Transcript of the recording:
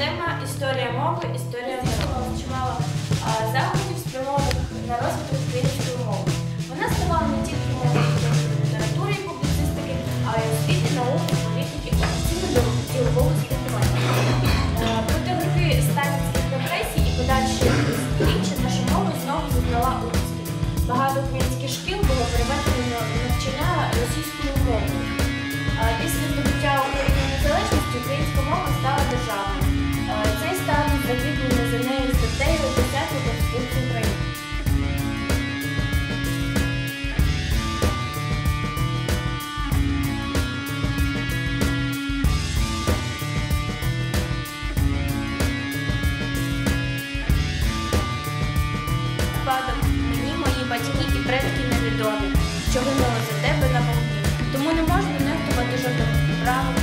Тема історія мови, історія народу. Чимало заходів спрямованих на розвиток української мови. Вона ставала не тільки мовою української літератури і публіцистики, а й освіти, науки, політики, офіційно ділового спілкування. Е, Проти роки сталінських репресій і подальші сторіччя наша мова знову зазнала успіх. Багато українських шкіл було переведено батьки і предки невідомі, що гинули за тебе на вогні. Тому не можна нехтувати жодного права